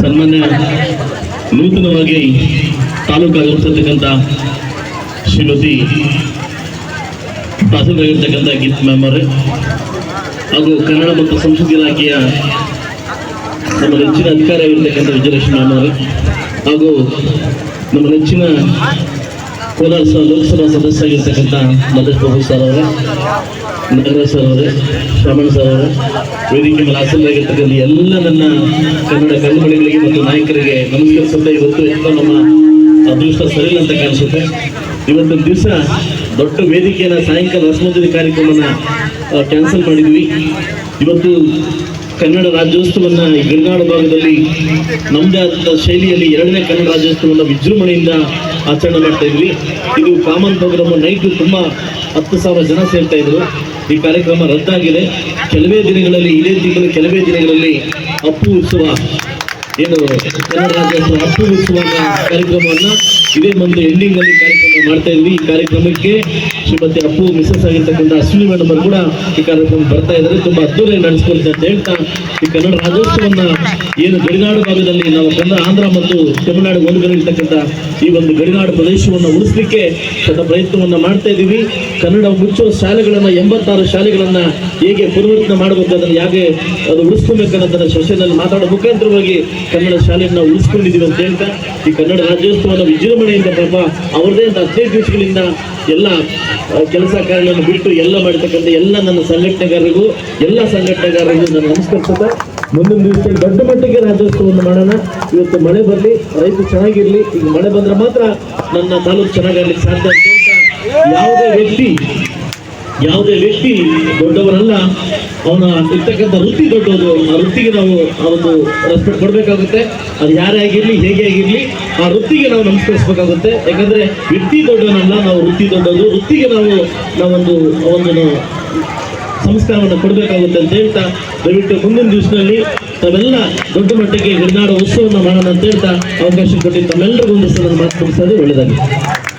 ಸನ್ಮಾನ್ಯ ನೂತನವಾಗಿ ತಾಲೂಕಾಗಿರ್ತಕ್ಕಂಥ ಶ್ರೀಮತಿ ತಹಸೀಲ್ದಾರ್ ಗೀತ್ ಮ್ಯಾಮ್ ಅವರೇ. ಹಾಗೂ ಕನ್ನಡ ಮತ್ತು ಸಂಸ್ಕೃತಿ ಇಲಾಖೆಯ ನಮ್ಮ ನೆಚ್ಚಿನ ಅಧಿಕಾರಿಯಾಗಿರ್ತಕ್ಕಂಥ ವಿಜಯಲಕ್ಷ್ಮಿ ಮ್ಯಾಮ್ ಅವರೇ. ಹಾಗೂ ನಮ್ಮ ನೆಚ್ಚಿನ ಕೋಲಾರ ಲೋಕಸಭಾ ಸದಸ್ಯ ಆಗಿರ್ತಕ್ಕಂಥ ಮಧೇಶ್ ಬಾಬು ಸರ್ ಅವರೇ ನಾಗರಾಜ್ ಸರ್ ಅವರೇ ಶ್ರವಣ್ ಸರ್ ಅವರೇ, ವೇದಿಕೆ ಮೇಲೆ ಹಾಸನರಾಗಿರ್ತಕ್ಕಂಥ ಎಲ್ಲ ನನ್ನ ಕನ್ನಡ ಕಣ್ಣುಮಣಿಗಳಿಗೆ ಮತ್ತು ನಾಯಕರಿಗೆ ನಮಸ್ಕರಿಸುತ್ತೆ ಇವತ್ತು ಎಂತೋ ನಮ್ಮ ಅದೃಷ್ಟ ಸರಿಯಿಲ್ಲ ಅಂತ ಕಾಣಿಸುತ್ತೆ. ಇವತ್ತು ದಿವಸ ದೊಡ್ಡ ವೇದಿಕೆಯನ್ನು ಸಾಯಂಕಾಲ ರಸಮಂಜರಿ ಕಾರ್ಯಕ್ರಮನ ಕ್ಯಾನ್ಸಲ್ ಮಾಡಿದ್ವಿ. ಇವತ್ತು ಕನ್ನಡ ರಾಜ್ಯೋತ್ಸವವನ್ನು ಈ ಗಡಿನಾಡು ಭಾಗದಲ್ಲಿ ನಮ್ಮದೇ ಆದ ಶೈಲಿಯಲ್ಲಿ ಎರಡನೇ ಕನ್ನಡ ರಾಜ್ಯೋತ್ಸವವನ್ನು ವಿಜೃಂಭಣೆಯಿಂದ ಆಚರಣೆ ಮಾಡ್ತಾ ಇದ್ವಿ. ಇದು ಕಾಮನ್ ಪ್ರೋಗ್ರಾಮ್. ನೈಟ್ ತುಂಬಾ ಹತ್ತು ಸಾವಿರ ಜನ ಸೇರ್ತಾ ಇದ್ರು. ಈ ಕಾರ್ಯಕ್ರಮ ರದ್ದಾಗಿದೆ. ಕೆಲವೇ ದಿನಗಳಲ್ಲಿ, ಇದೇ ತಿಂಗಳು ಕೆಲವೇ ದಿನಗಳಲ್ಲಿ ಅಪ್ಪು ಉತ್ಸವ ಏನು ಕನ್ನಡ ರಾಜ್ಯೋತ್ಸವ ಹತ್ತು ಕಾರ್ಯಕ್ರಮವನ್ನ ಇದೇ ಮಂತ್ ಎಂಡಿಂಗ್ ಅಲ್ಲಿ ಕಾರ್ಯಕ್ರಮ ಮಾಡ್ತಾ ಇದ್ವಿ. ಈ ಕಾರ್ಯಕ್ರಮಕ್ಕೆ ಶ್ರೀಮತಿ ಅಪ್ಪು ಮಿಸಸ್ ಆಗಿರ್ತಕ್ಕಂಥ ಅಶ್ವಿನಿ ಮೇಡಮ್ ಕೂಡ ಈ ಕಾರ್ಯಕ್ರಮ ಬರ್ತಾ ಇದ್ದಾರೆ. ತುಂಬಾ ಅದ್ದೂರಿಯಾಗಿ ನಡೆಸ್ಕೊಳ್ತಾ ಅಂತ ಹೇಳ್ತಾ ಈ ಕನ್ನಡ ರಾಜ್ಯೋತ್ಸವನ್ನ ಏನು ಗಡಿನಾಡು ಭಾಗದಲ್ಲಿ ನಾವು ಕನ್ನಡ ಆಂಧ್ರ ಮತ್ತು ತಮಿಳುನಾಡು ಒಂದುಗೂಡಿರ್ತಕ್ಕಂಥ ಈ ಒಂದು ಗಡಿನಾಡು ಪ್ರದೇಶವನ್ನು ಉಳಿಸಲಿಕ್ಕೆ ತನ್ನ ಪ್ರಯತ್ನವನ್ನು ಮಾಡ್ತಾ ಇದ್ದೀವಿ. ಕನ್ನಡ ಮುಚ್ಚುವ ಶಾಲೆಗಳನ್ನು, ಎಂಬತ್ತಾರು ಶಾಲೆಗಳನ್ನು ಹೇಗೆ ಪುನರ್ವರ್ತನೆ ಮಾಡಬೇಕು ಅದನ್ನು ಹೇಗೆ ಅದು ಉಳಿಸ್ಕೊಬೇಕನ್ನೋದನ್ನು ಸೆಷನಲ್ಲಿ ಮಾತಾಡೋ ಮುಖಾಂತರವಾಗಿ ಕನ್ನಡ ಶಾಲೆಯನ್ನು ಉಳಿಸ್ಕೊಂಡಿದ್ದೀವಿ ಅಂತ ಹೇಳ್ತಾ, ಈ ಕನ್ನಡ ರಾಜ್ಯೋತ್ಸವದ ವಿಜೃಂಭಣೆಯಿಂದ ಪಾಪ ಅವ್ರದೇ ಅಂತ ಹದಿನೈದು ದಿವಸಗಳಿಂದ ಎಲ್ಲ ಕೆಲಸ ಕಾರ್ಯಗಳನ್ನು ಬಿಟ್ಟು ಎಲ್ಲ ಮಾಡಿರ್ತಕ್ಕಂಥ ಎಲ್ಲ ನನ್ನ ಸಂಘಟನೆಗಾರರಿಗೂ, ಎಲ್ಲ ಸಂಘಟನೆಗಾರರಿಗೂ ನಾನು ನಮಸ್ಕರಿಸುತ್ತಾ ಮುಂದಿನ ದಿವಸ ದೊಡ್ಡ ಮಟ್ಟಿಗೆ ರಾಜ್ಯೋತ್ಸವವನ್ನು ಮಾಡೋಣ. ಇವತ್ತು ಮಳೆ ಬರಲಿ ರೈತ ಚೆನ್ನಾಗಿರಲಿ, ಈಗ ಮಳೆ ಬಂದ್ರೆ ಮಾತ್ರ ನನ್ನ ತಾಲೂಕು ಚೆನ್ನಾಗಿರ್ಲಿಕ್ಕೆ ಸಾಧ್ಯ ಅಂತ ಯಾವುದೇ ವ್ಯಕ್ತಿ ಯಾವುದೇ ವ್ಯಕ್ತಿ ದೊಡ್ಡವರಲ್ಲ, ಅವನ ಇರ್ತಕ್ಕಂಥ ವೃತ್ತಿ ದೊಡ್ಡದು, ಆ ವೃತ್ತಿಗೆ ನಾವು ಆ ಒಂದು ರೆಸ್ಪೆಕ್ಟ್ ಕೊಡಬೇಕಾಗುತ್ತೆ. ಅದು ಯಾರೇ ಆಗಿರಲಿ, ಹೇಗೆ ಆಗಿರಲಿ, ಆ ವೃತ್ತಿಗೆ ನಾವು ನಮಸ್ಕರಿಸಬೇಕಾಗುತ್ತೆ. ಯಾಕಂದರೆ ವ್ಯಕ್ತಿ ದೊಡ್ಡವನಲ್ಲ ನಾವು ವೃತ್ತಿ ದೊಡ್ಡದು. ವೃತ್ತಿಗೆ ನಾವು ನಾವೊಂದು ಒಂದು ಸಂಸ್ಕಾರವನ್ನು ಕೊಡಬೇಕಾಗುತ್ತೆ ಅಂತ ಹೇಳ್ತಾ ದಯವಿಟ್ಟು ಮುಂದಿನ ದಿವಸದಲ್ಲಿ ತಾವೆಲ್ಲ ದೊಡ್ಡ ಮಟ್ಟಕ್ಕೆ ಹಿರಿನಾಡ ಉತ್ಸವವನ್ನು ಮಾಡೋಣ ಅಂತ ಹೇಳ್ತಾ ಅವಕಾಶ ಕೊಟ್ಟು ತಮ್ಮೆಲ್ಲರಿಗೂ ಒಂದು ಸಲ ಮಾತು ಕೊಡಿಸೋದು ಒಳ್ಳೆಯದಾಗಿದೆ